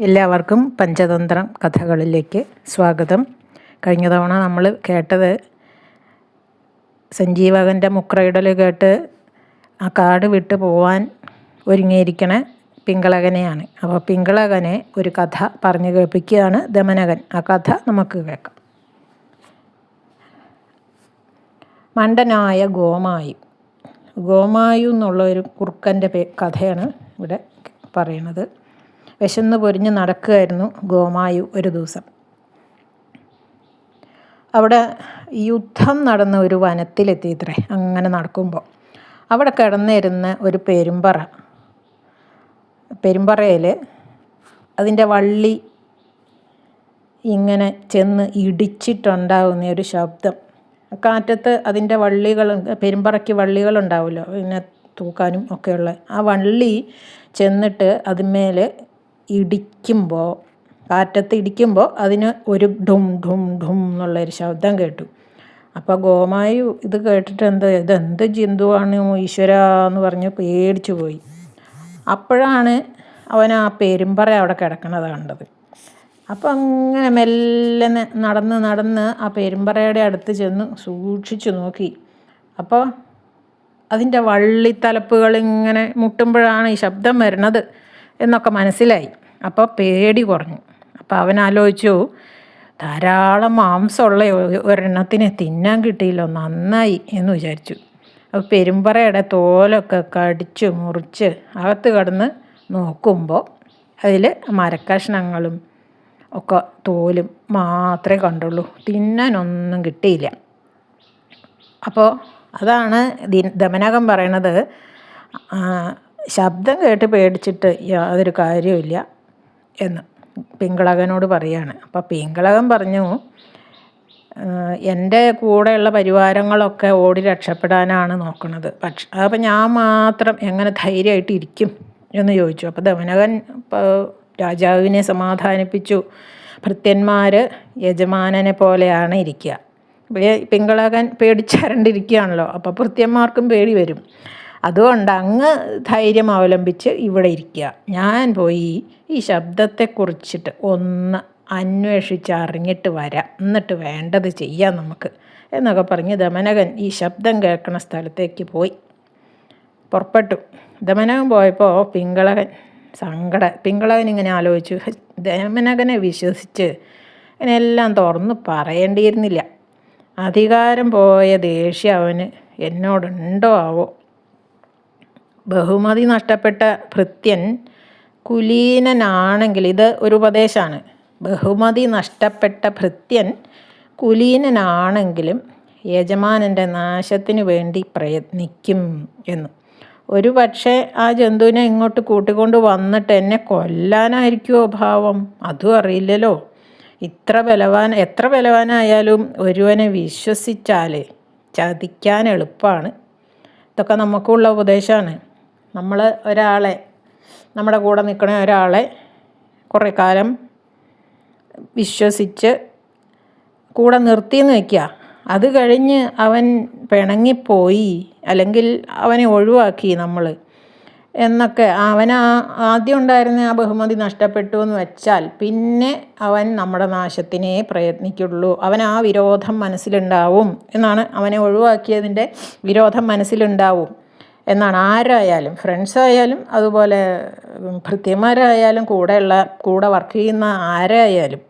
എല്ലാവർക്കും പഞ്ചതന്ത്രം കഥകളിലേക്ക് സ്വാഗതം. കഴിഞ്ഞ തവണ നമ്മൾ കേട്ടത് സഞ്ജീവകന്റെ മുക്രയിടൽ കേട്ട് ആ കാട് വിട്ടു പോവാൻ ഒരുങ്ങിയിരിക്കണ പിങ്കളകനെയാണ്. അപ്പോൾ പിങ്കളകനെ ഒരു കഥ പറഞ്ഞു കേൾപ്പിക്കുകയാണ് ദമനകൻ. ആ കഥ നമുക്ക് കേൾക്കാം. മണ്ടനായ ഗോമായു. ഗോമായു എന്നുള്ള ഒരു കുറുക്കന്റെ കഥയാണ് ഇവിടെ പറയണത് വിശന്ന് പൊരിഞ്ഞ് നടക്കുകയായിരുന്നു ഗോമായു ഒരു ദിവസം. അവിടെ യുദ്ധം നടന്ന ഒരു വനത്തിലെത്തിയിത്രേ അങ്ങനെ നടക്കുമ്പോൾ. അവിടെ കിടന്നിരുന്ന ഒരു പെരുമ്പറ പെരുമ്പറയിൽ അതിന്റെ വള്ളി ഇങ്ങനെ ചെന്ന് ഇടിച്ചിട്ടുണ്ടാകുന്ന ഒരു ശബ്ദം. കാറ്റത്ത് അതിന്റെ വള്ളികൾ പെരുമ്പറയ്ക്ക് വള്ളികളുണ്ടാവുമല്ലോ പിന്നെ തൂക്കാനും ഒക്കെയുള്ള. ആ വള്ളി ചെന്നിട്ട് അതിന്മേൽ ഇടിക്കുമ്പോൾ കാറ്റത്ത് ഇടിക്കുമ്പോൾ അതിന് ഒരു ഡും ഡും ഡും എന്നുള്ളൊരു ശബ്ദം കേട്ടു. അപ്പോൾ ഗോമായു ഇത് കേട്ടിട്ട് എന്ത് ഇതെന്ത് ജന്തുവാണ് ഈശ്വര എന്ന് പറഞ്ഞ് പേടിച്ചു പോയി. അപ്പോഴാണ് അവൻ ആ പെരുമ്പറ അവിടെ കിടക്കണത് കണ്ടത്. അപ്പോൾ അങ്ങനെ മെല്ലെ നടന്ന് നടന്ന് ആ പെരുമ്പറയുടെ അടുത്ത് ചെന്ന് സൂക്ഷിച്ചു നോക്കി. അപ്പോൾ അതിന്റെ വള്ളിത്തലപ്പുകൾ ഇങ്ങനെ മുട്ടുമ്പോഴാണ് ഈ ശബ്ദം വരുന്നത്. എന്നൊക്കെ മനസ്സിലായി. അപ്പോൾ പേടി കുറഞ്ഞു. അപ്പോൾ അവൻ ആലോചിച്ചു ധാരാളം മാംസമുള്ള ഒരെണ്ണത്തിന് തിന്നാൻ കിട്ടിയില്ലോ നന്നായി എന്ന് വിചാരിച്ചു. അപ്പോൾ പെരുമ്പറയുടെ തോലൊക്കെ കടിച്ച് മുറിച്ച് അകത്ത് കടന്ന് നോക്കുമ്പോൾ അതിൽ മരക്കഷ്ണങ്ങളും ഒക്കെ തോലും മാത്രമേ കണ്ടുള്ളൂ. തിന്നാനൊന്നും കിട്ടിയില്ല. അപ്പോൾ അതാണ് ദമനകം പറയണത്. ശബ്ദം കേട്ട് പേടിച്ചിട്ട് യാതൊരു കാര്യമില്ല എന്ന് പിങ്കളകനോട് പറയാണ്. അപ്പോൾ പിങ്കളകൻ പറഞ്ഞു എന്റെ കൂടെയുള്ള പരിവാരങ്ങളൊക്കെ ഓടി രക്ഷപ്പെടാനാണ് നോക്കുന്നത് പക്ഷെ അപ്പം ഞാൻ മാത്രം എങ്ങനെ ധൈര്യമായിട്ട് ഇരിക്കും എന്ന് ചോദിച്ചു. അപ്പോൾ ദമനകൻ രാജാവിനെ സമാധാനിപ്പിച്ചു. ഭൃത്യന്മാർ യജമാനനെ പോലെയാണ് ഇരിക്കുക. പിങ്കളകൻ പേടിച്ചരണ്ടിരിക്കുകയാണല്ലോ. അപ്പോൾ ഭൃത്യന്മാർക്കും പേടി വരും. അതുകൊണ്ട് അങ്ങ് ധൈര്യം അവലംബിച്ച് ഇവിടെ ഇരിക്കുക. ഞാൻ പോയി ഈ ശബ്ദത്തെക്കുറിച്ചിട്ട് ഒന്ന് അന്വേഷിച്ച് അറിഞ്ഞിട്ട് വരാം. എന്നിട്ട് വേണ്ടത് ചെയ്യാം നമുക്ക്. എന്നൊക്കെ പറഞ്ഞ് ദമനകൻ ഈ ശബ്ദം കേൾക്കുന്ന സ്ഥലത്തേക്ക് പോയി. പുറപ്പെട്ടു. ദമനകൻ പോയപ്പോൾ പിങ്കളകൻ സങ്കട പിങ്കളകൻ ഇങ്ങനെ ആലോചിച്ചു. ദമനകനെ വിശ്വസിച്ച് എല്ലാം തുറന്ന് പറയേണ്ടിയിരുന്നില്ല. അധികാരം പോയ ദേഷ്യം അവന് എന്നോടുണ്ടോ ആവോ? ബഹുമതി നഷ്ടപ്പെട്ട ഭൃത്യൻ കുലീനനാണെങ്കിൽ ഇത് ഒരു ഉപദേശമാണ്. ബഹുമതി നഷ്ടപ്പെട്ട ഭൃത്യൻ കുലീനനാണെങ്കിലും യജമാനന്റെ നാശത്തിനു വേണ്ടി പ്രയത്നിക്കും എന്ന്. ഒരു പക്ഷേ ആ ജന്തുവിനെ ഇങ്ങോട്ട് കൂട്ടിക്കൊണ്ട് വന്നിട്ട് എന്നെ കൊല്ലാനായിരിക്കുമോ ഭാവം? അതും അറിയില്ലല്ലോ. ഇത്ര ബലവാൻ എത്ര ബലവാനായാലും ഒരുവനെ വിശ്വസിച്ചാൽ ചതിക്കാൻ എളുപ്പമാണ് ഇതൊക്കെ നമുക്കുള്ള ഉപദേശമാണ്. നമ്മൾ ഒരാളെ നമ്മുടെ കൂടെ നിൽക്കുന്ന ഒരാളെ കുറേ കാലം വിശ്വസിച്ച് കൂടെ നിർത്തിയെന്ന് വയ്ക്കുക അത് കഴിഞ്ഞ് അവൻ പിണങ്ങിപ്പോയി അല്ലെങ്കിൽ അവനെ ഒഴിവാക്കി നമ്മൾ എന്നൊക്കെ അവൻ ആ ആദ്യം ഉണ്ടായിരുന്ന ആ ബഹുമതി നഷ്ടപ്പെട്ടു എന്ന് വെച്ചാൽ പിന്നെ അവൻ നമ്മുടെ നാശത്തിനേ പ്രയത്നിക്കുള്ളൂ. അവൻ ആ വിരോധം മനസ്സിലുണ്ടാവും എന്നാണ് അവനെ ഒഴിവാക്കിയതിന്റെ വിരോധം മനസ്സിലുണ്ടാവും. എന്നാണ്. ആരായാലും ഫ്രണ്ട്സായാലും അതുപോലെ ഭൃത്യന്മാരായാലും കൂടെയുള്ള കൂടെ വർക്ക് ചെയ്യുന്ന ആരായാലും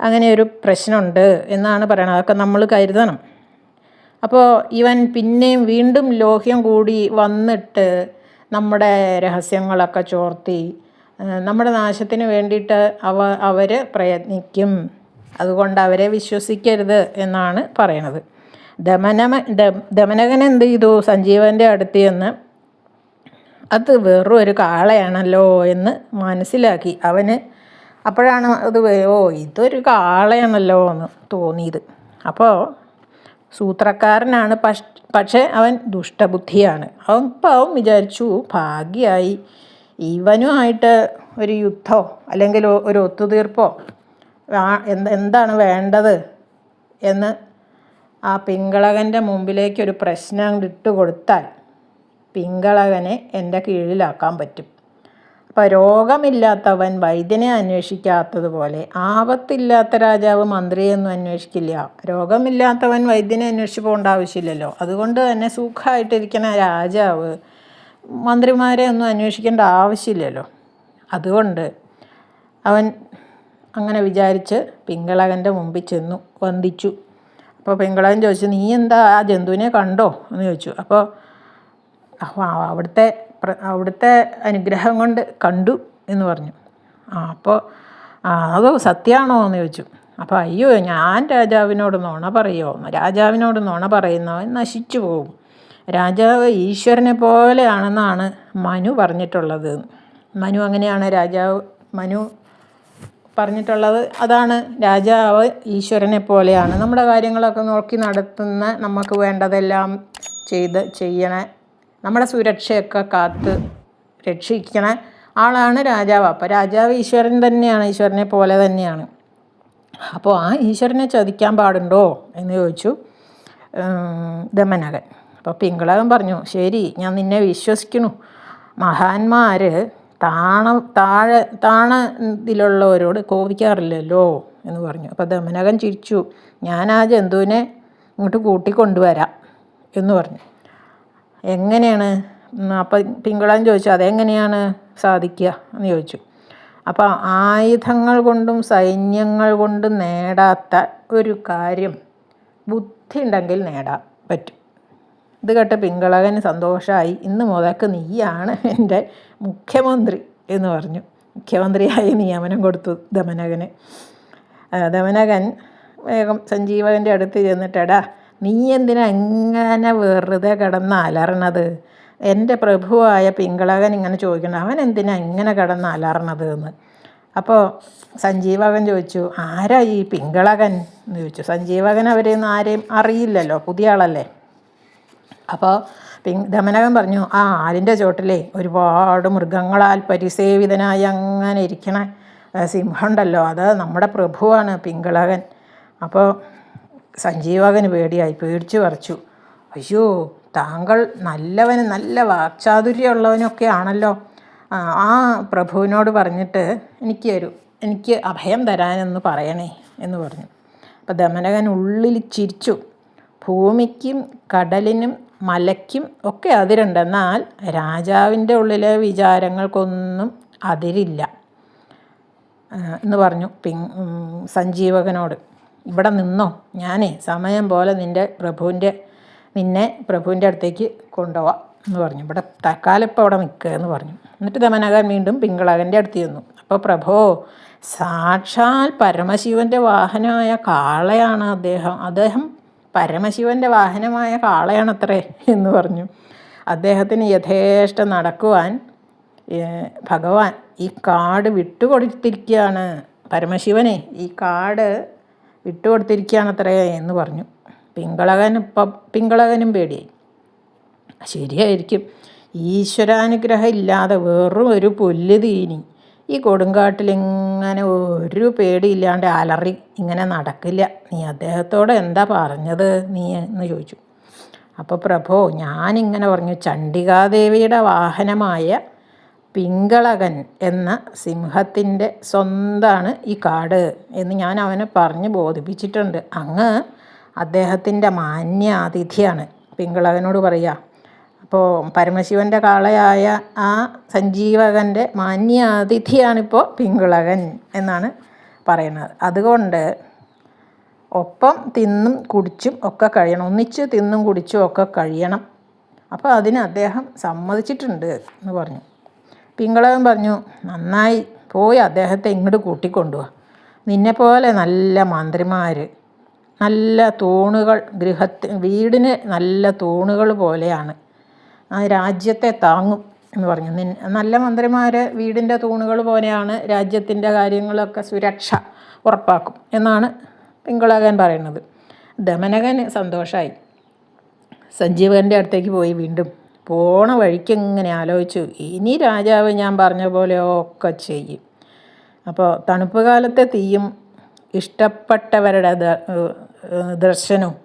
അങ്ങനെ ഒരു പ്രശ്നമുണ്ട് എന്നാണ് പറയണത്. അതൊക്കെ നമ്മൾ കരുതണം. അപ്പോൾ ഇവൻ പിന്നെയും വീണ്ടും ലോഹ്യം കൂടി വന്നിട്ട് നമ്മുടെ രഹസ്യങ്ങളൊക്കെ ചോർത്തി നമ്മുടെ നാശത്തിന് വേണ്ടിയിട്ട് അവ അവർ പ്രയത്നിക്കും. അതുകൊണ്ട് അവരെ വിശ്വസിക്കരുത് എന്നാണ് പറയണത്. ദമനമ ദമനകൻ എന്ത് ചെയ്തു? സഞ്ജീവന്റെ അടുത്ത് ചെന്ന് അത് വെറും ഒരു കാളയാണല്ലോ എന്ന് മനസ്സിലാക്കി. അവന് അപ്പോഴാണ് അത് ഓ ഇതൊരു കാളയാണല്ലോ എന്ന് തോന്നിയത്. അപ്പോൾ സൂത്രക്കാരനാണ് പക്ഷേ അവൻ ദുഷ്ടബുദ്ധിയാണ്. അവൻ ഇപ്പം അവൻ വിചാരിച്ചു ഭാഗ്യമായി ഇവനുമായിട്ട് ഒരു യുദ്ധമോ അല്ലെങ്കിൽ ഒരു ഒത്തുതീർപ്പോ എന്താണ് വേണ്ടത് എന്ന് ആ പിങ്കളകന്റെ മുമ്പിലേക്ക് ഒരു പ്രശ്നം ഇട്ട് കൊടുത്താൽ പിങ്കളകനെ എന്റെ കീഴിലാക്കാൻ പറ്റും. അപ്പം രോഗമില്ലാത്തവൻ വൈദ്യനെ അന്വേഷിക്കാത്തതുപോലെ ആപത്തില്ലാത്ത രാജാവ് മന്ത്രിയൊന്നും അന്വേഷിക്കില്ല. രോഗമില്ലാത്തവൻ വൈദ്യനെ അന്വേഷിച്ച് പോകേണ്ട ആവശ്യമില്ലല്ലോ. അതുകൊണ്ട് തന്നെ സുഖമായിട്ടിരിക്കുന്ന രാജാവ് മന്ത്രിമാരെ ഒന്നും അന്വേഷിക്കേണ്ട ആവശ്യമില്ലല്ലോ. അതുകൊണ്ട് അവൻ അങ്ങനെ വിചാരിച്ച് പിങ്കളകന്റെ മുമ്പിൽ ചെന്നു വന്ദിച്ചു. അപ്പോൾ പിങ്കളകൻ ചോദിച്ചു നീ എന്താ ആ ജന്തുവിനെ കണ്ടോ? എന്ന് ചോദിച്ചു. അപ്പോൾ അവിടുത്തെ അവിടുത്തെ അനുഗ്രഹം കൊണ്ട് കണ്ടു എന്ന് പറഞ്ഞു. ആ അപ്പോൾ അത് സത്യമാണോ എന്ന് ചോദിച്ചു. അപ്പോൾ അയ്യോ ഞാൻ രാജാവിനോട് നുണ പറയുമോ രാജാവിനോട് നുണ പറയുന്നവൻ നശിച്ചു പോകും രാജാവ് ഈശ്വരനെ പോലെയാണെന്നാണ് മനു പറഞ്ഞിട്ടുള്ളത്. മനു അങ്ങനെയാണ് രാജാവ് മനു പറഞ്ഞിട്ടുള്ളത് അതാണ് രാജാവ് ഈശ്വരനെ പോലെയാണ്. നമ്മുടെ കാര്യങ്ങളൊക്കെ നോക്കി നടത്തുന്ന നമുക്ക് വേണ്ടതെല്ലാം ചെയ്ത് ചെയ്യണേ നമ്മുടെ സുരക്ഷയൊക്കെ കാത്ത് രക്ഷിക്കണ ആളാണ് രാജാവ്. അപ്പോൾ രാജാവ് ഈശ്വരൻ തന്നെയാണ് ഈശ്വരനെ പോലെ തന്നെയാണ്. അപ്പോൾ ആ ഈശ്വരനെ ചതിക്കാൻ പാടുണ്ടോ എന്ന് ചോദിച്ചു ദമനകൻ. അപ്പോൾ പിങ്കളകൻ പറഞ്ഞു ശരി ഞാൻ നിന്നെ വിശ്വസിക്കുന്നു. മഹാന്മാർ താണ താഴെ താണ ഇതിലുള്ളവരോട് കോപിക്കാറില്ലല്ലോ എന്ന് പറഞ്ഞു. അപ്പോൾ ദമനകൻ ചിരിച്ചു. ഞാൻ ആ ജന്തുവിനെ ഇങ്ങോട്ട് കൂട്ടിക്കൊണ്ടുവരാം എന്ന് പറഞ്ഞു. എങ്ങനെയാണ്? അപ്പം പിങ്കളാൻ ചോദിച്ചു അതെങ്ങനെയാണ് സാധിക്കുക? എന്ന് ചോദിച്ചു. അപ്പോൾ ആയുധങ്ങൾ കൊണ്ടും സൈന്യങ്ങൾ കൊണ്ടും നേടാത്ത ഒരു കാര്യം ബുദ്ധി ഉണ്ടെങ്കിൽ നേടാൻ പറ്റും. ഇത് കേട്ട പിങ്കളകന് സന്തോഷമായി ഇന്ന് മുതൽക്ക് നീയാണ് എന്റെ മുഖ്യമന്ത്രി എന്ന് പറഞ്ഞു. മുഖ്യമന്ത്രിയായി നിയമനം കൊടുത്തു ദമനകന് ദമനകൻ വേഗം സഞ്ജീവകന്റെ അടുത്ത് ചെന്നിട്ടടാ നീ എന്തിനാ ഇങ്ങനെ വെറുതെ കിടന്ന് അലറണത്? എന്റെ പ്രഭുവായ പിങ്കളകൻ ഇങ്ങനെ ചോദിക്കണം അവൻ എന്തിനാ ഇങ്ങനെ കിടന്ന് അലറണത് എന്ന്? അപ്പോൾ സഞ്ജീവകൻ ചോദിച്ചു ആരാ ഈ പിങ്കളകൻ എന്ന് ചോദിച്ചു. സഞ്ജീവകൻ അവരെയൊന്നും ആരെയും അറിയില്ലല്ലോ പുതിയ ആളല്ലേ? അപ്പോൾ ദമനകൻ പറഞ്ഞു ആ ആലിന്റെ ചോട്ടിലെ ഒരുപാട് മൃഗങ്ങളാൽ പരിസേവിതനായി അങ്ങനെ ഇരിക്കണ. സിംഹമുണ്ടല്ലോ അത് നമ്മുടെ പ്രഭുവാണ് പിങ്കളകൻ. അപ്പോൾ സഞ്ജീവകന് പേടിയായി പേടിച്ചു പറിച്ചു. അയ്യോ താങ്കൾ നല്ലവനും നല്ല വാക്ചാതുര്യമുള്ളവനൊക്കെ ആണല്ലോ. ആ പ്രഭുവിനോട് പറഞ്ഞിട്ട് എനിക്ക് ഒരു എനിക്ക് അഭയം തരാനെന്ന് പറയണേ എന്ന് പറഞ്ഞു. അപ്പോൾ ദമനകൻ ഉള്ളിൽ ചിരിച്ചു. ഭൂമിക്കും കടലിനും മലയ്ക്കും ഒക്കെ അതിരുണ്ട് എന്നാൽ രാജാവിന്റെ ഉള്ളിലെ വിചാരങ്ങൾക്കൊന്നും അതിരില്ല. എന്ന് പറഞ്ഞു പി സഞ്ജീവകനോട്. ഇവിടെ നിന്നോ? ഞാനേ സമയം പോലെ നിന്റെ പ്രഭുവിന്റെ നിന്നെ പ്രഭുവിന്റെ അടുത്തേക്ക് കൊണ്ടുപോവാം. എന്ന് പറഞ്ഞു. ഇവിടെ തൽക്കാലം ഇപ്പോൾ അവിടെ നിൽക്കുക എന്ന് പറഞ്ഞു. എന്നിട്ട് ദമനകൻ വീണ്ടും പിങ്കളകന്റെ അടുത്ത് ചെന്നു. അപ്പോൾ പ്രഭോ സാക്ഷാൽ പരമശിവന്റെ വാഹനമായ കാളയാണ് അദ്ദേഹം. അദ്ദേഹം പരമശിവന്റെ വാഹനമായ കാളയാണത്രേ എന്ന് പറഞ്ഞു. അദ്ദേഹത്തിന് യഥേഷ്ടം നടക്കുവാൻ ഭഗവാൻ ഈ കാട് വിട്ടുകൊടുത്തിരിക്കുകയാണ്. പരമശിവനെ ഈ കാട് വിട്ടുകൊടുത്തിരിക്കുകയാണത്രേ എന്ന് പറഞ്ഞു. പിങ്കളകൻ ഇപ്പം പിങ്കളകനും പേടിയായി. ശരിയായിരിക്കും. ഈശ്വരാനുഗ്രഹം ഇല്ലാതെ വെറും ഒരു പുല്ല് തീനി. ഈ കൊടുങ്കാട്ടിലിങ്ങനെ ഒരു പേടിയില്ലാണ്ട് അലറി ഇങ്ങനെ നടക്കില്ല. നീ അദ്ദേഹത്തോട് എന്താ പറഞ്ഞത് നീ എന്ന് ചോദിച്ചു. അപ്പോൾ പ്രഭോ ഞാനിങ്ങനെ പറഞ്ഞു ചണ്ഡികാദേവിയുടെ വാഹനമായ പിങ്കളകൻ എന്ന സിംഹത്തിന്റെ സ്വന്താണ് ഈ കാട് എന്ന് ഞാൻ അവനെ പറഞ്ഞ് ബോധിപ്പിച്ചിട്ടുണ്ട്. അങ്ങ് അദ്ദേഹത്തിന്റെ മാന്യാതിഥിയാണ്. പിങ്കളകനോട് പറയുക അപ്പോൾ പരമശിവന്റെ കാളയായ ആ സഞ്ജീവകന്റെ മാന്യാതിഥിയാണിപ്പോൾ പിങ്കുളകൻ പിങ്കളകൻ എന്നാണ് പറയുന്നത്. അതുകൊണ്ട് ഒപ്പം തിന്നും കുടിച്ചും ഒക്കെ കഴിയണം. ഒന്നിച്ച് തിന്നും കുടിച്ചും ഒക്കെ കഴിയണം. അപ്പോൾ അതിന് അദ്ദേഹം സമ്മതിച്ചിട്ടുണ്ട് എന്ന് പറഞ്ഞു. പിങ്കളവൻ പറഞ്ഞു നന്നായി പോയി അദ്ദേഹത്തെ ഇങ്ങോട്ട് കൂട്ടിക്കൊണ്ടുവാ. നിന്നെപ്പോലെ നല്ല മന്ത്രിമാർ നല്ല തൂണുകൾ ഗൃഹത്തിന് വീടിന് നല്ല തൂണുകൾ പോലെയാണ്. ആ രാജ്യത്തെ താങ്ങും എന്ന് പറഞ്ഞു. നല്ല മന്ത്രിമാർ വീടിന്റെ തൂണുകൾ പോലെയാണ് രാജ്യത്തിന്റെ കാര്യങ്ങളൊക്കെ സുരക്ഷ ഉറപ്പാക്കും എന്നാണ് പിങ്കുളകൻ പറയുന്നത്. ദമനകൻ സന്തോഷമായി സഞ്ജീവകന്റെ അടുത്തേക്ക് പോയി വീണ്ടും. പോണ വഴിക്ക് ഇങ്ങനെ ആലോചിച്ചു. ഇനി രാജാവ് ഞാൻ പറഞ്ഞ പോലെ ഒക്കെ ചെയ്യും. അപ്പോൾ തണുപ്പ് കാലത്തെ തീയും ഇഷ്ടപ്പെട്ടവരുടെ ദർശനവും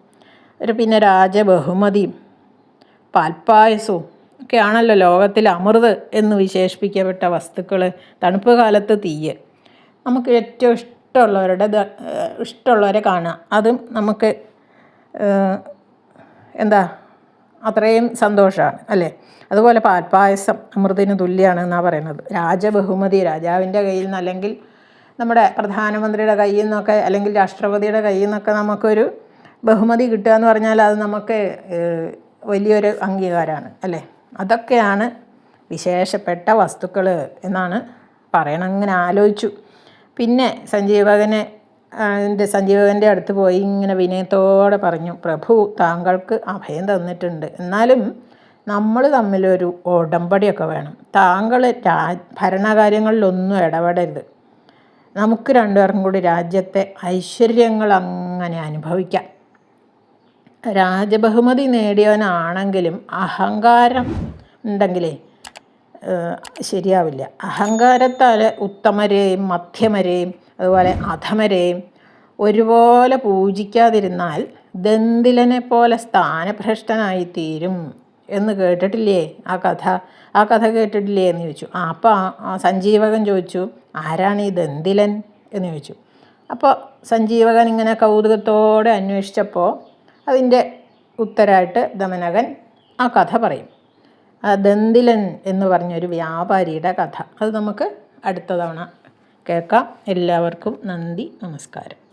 പിന്നെ രാജബഹുമതിയും പാൽപ്പായസവും ഒക്കെയാണല്ലോ ലോകത്തിൽ അമൃത് എന്ന് വിശേഷിപ്പിക്കപ്പെട്ട വസ്തുക്കൾ തണുപ്പ് കാലത്ത് തീയ്. നമുക്ക് ഏറ്റവും ഇഷ്ടമുള്ളവരുടെ ഇഷ്ടമുള്ളവരെ കാണാം അതും നമുക്ക് എന്താ അത്രയും സന്തോഷമാണ് അല്ലേ? അതുപോലെ പാൽപ്പായസം അമൃതിന് തുല്യമാണ് എന്നാണ് പറയുന്നത്. രാജബഹുമതി രാജാവിന്റെ കയ്യിൽ നിന്ന് അല്ലെങ്കിൽ നമ്മുടെ പ്രധാനമന്ത്രിയുടെ കയ്യിൽ നിന്നൊക്കെ അല്ലെങ്കിൽ രാഷ്ട്രപതിയുടെ കയ്യിൽ നിന്നൊക്കെ നമുക്കൊരു ബഹുമതി കിട്ടുക എന്ന് പറഞ്ഞാൽ അത് നമുക്ക് വലിയൊരു അംഗീകാരമാണ് അല്ലേ? അതൊക്കെയാണ് വിശേഷപ്പെട്ട വസ്തുക്കൾ എന്നാണ് പറയണം. അങ്ങനെ ആലോചിച്ചു. പിന്നെ സഞ്ജീവകനെ എന്റെ സഞ്ജീവകന്റെ അടുത്ത് പോയി ഇങ്ങനെ വിനയത്തോടെ പറഞ്ഞു പ്രഭു താങ്കൾക്ക് അഭയം തന്നിട്ടുണ്ട്. എന്നാലും നമ്മൾ തമ്മിലൊരു ഉടമ്പടിയൊക്കെ വേണം. താങ്കൾ രാ ഭരണകാര്യങ്ങളിലൊന്നും ഇടപെടരുത്. നമുക്ക് രണ്ടുപേർക്കും കൂടി രാജ്യത്തെ ഐശ്വര്യങ്ങൾ അങ്ങനെ അനുഭവിക്കാം. രാജബഹുമതി നേടിയവനാണെങ്കിലും അഹങ്കാരം ഉണ്ടെങ്കിലേ ശരിയാവില്ല. അഹങ്കാരത്താൽ ഉത്തമരെയും മധ്യമരെയും അതുപോലെ അധമരെയും ഒരുപോലെ പൂജിക്കാതിരുന്നാൽ ദന്തിലനെ പോലെ സ്ഥാനഭ്രഷ്ടനായി തീരും എന്ന് കേട്ടിട്ടില്ലേ ആ കഥ? ആ കഥ കേട്ടിട്ടില്ലേ എന്ന് ചോദിച്ചു. ആ അപ്പോൾ സഞ്ജീവകൻ ചോദിച്ചു ആരാണ് ഈ ദന്തിലൻ? എന്ന് ചോദിച്ചു. അപ്പോൾ സഞ്ജീവകൻ ഇങ്ങനെ കൗതുകത്തോടെ അന്വേഷിച്ചപ്പോൾ അതിന്റെ ഉത്തരമായിട്ട് ദമനകൻ ആ കഥ പറയും. ദന്തിലൻ എന്ന് പറഞ്ഞൊരു വ്യാപാരിയുടെ കഥ. അത് നമുക്ക് അടുത്ത തവണ കേൾക്കാം. എല്ലാവർക്കും നന്ദി നമസ്കാരം.